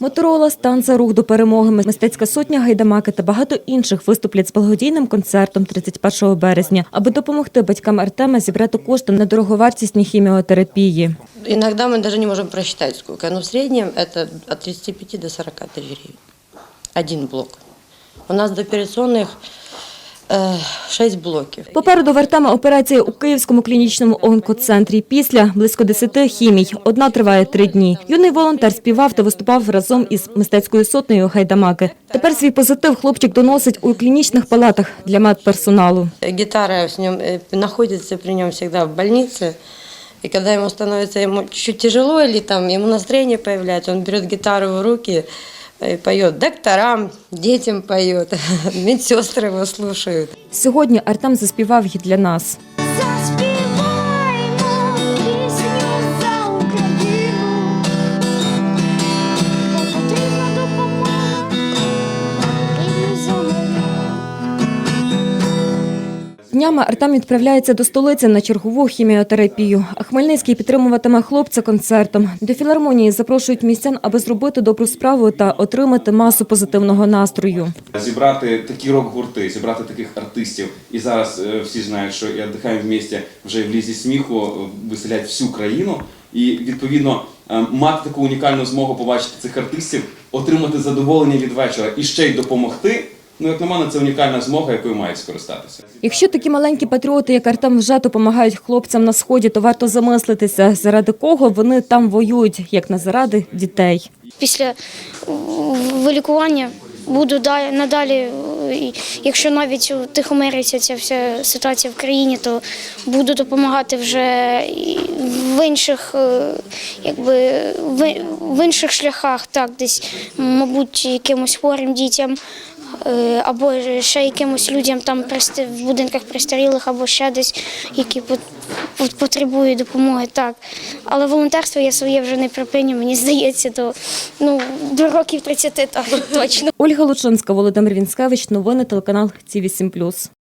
Моторола, станція рух до перемоги, мистецька сотня гайдамаки та багато інших виступлять з благодійним концертом 31 березня, аби допомогти батькам Артема зібрати кошти на дороговартісні хіміотерапії. Иногда мы даже не можем просчитать сколько, но в среднем это от 35 до 40 тысяч гривен. Один блок. У нас до операционных 6 блоків. Попереду в Артема операція у Київському клінічному онкоцентрі. Після близько 10 хімій. Одна триває три дні. Юний волонтер співав та виступав разом із мистецькою сотнею гайдамаки. Тепер свій позитив хлопчик доносить у клінічних палатах для медперсоналу. Гитара с ним э, находится при нем всегда в больнице. И когда ему становится ему чуть тяжело или там ему настроение появляется, он берет гитару в руки поет докторам, детям поет, медсестры его слушают. Сьогодні Артем заспівав і для нас. Заспіваймо Днями Артем відправляється до столиці на чергову хіміотерапію. А Хмельницький підтримуватиме хлопця концертом. До філармонії запрошують містян, аби зробити добру справу та отримати масу позитивного настрою. Зібрати такі рок-гурти, зібрати таких артистів. І зараз е, всі знають, що я дихаю в місті вже в лізі сміху е, виселять всю країну. І відповідно е, мати таку унікальну змогу побачити цих артистів, отримати задоволення від вечора і ще й допомогти. Ну, як на мене, це унікальна змога, якою мають скористатися. Якщо такі маленькі патріоти, як Артем, вже допомагають хлопцям на сході, то варто замислитися, заради кого вони там воюють, як не заради дітей. після вилікування буду далі надалі. Якщо навіть тихомириться ця вся ситуація в країні, то буду допомагати вже в інших, е, якби в, в інших шляхах, так десь, мабуть, якимось хворим дітям. Е, Або ще якимось людям там в будинках престарілих, або ще десь, які пот- пот- потребують допомоги, так. Але волонтерство я своє вже не припиню, мені здається, до, ну, до років 30 так точно. Ольга Лучинська, Володимир Вінськевич, новини телеканал Ці 8+.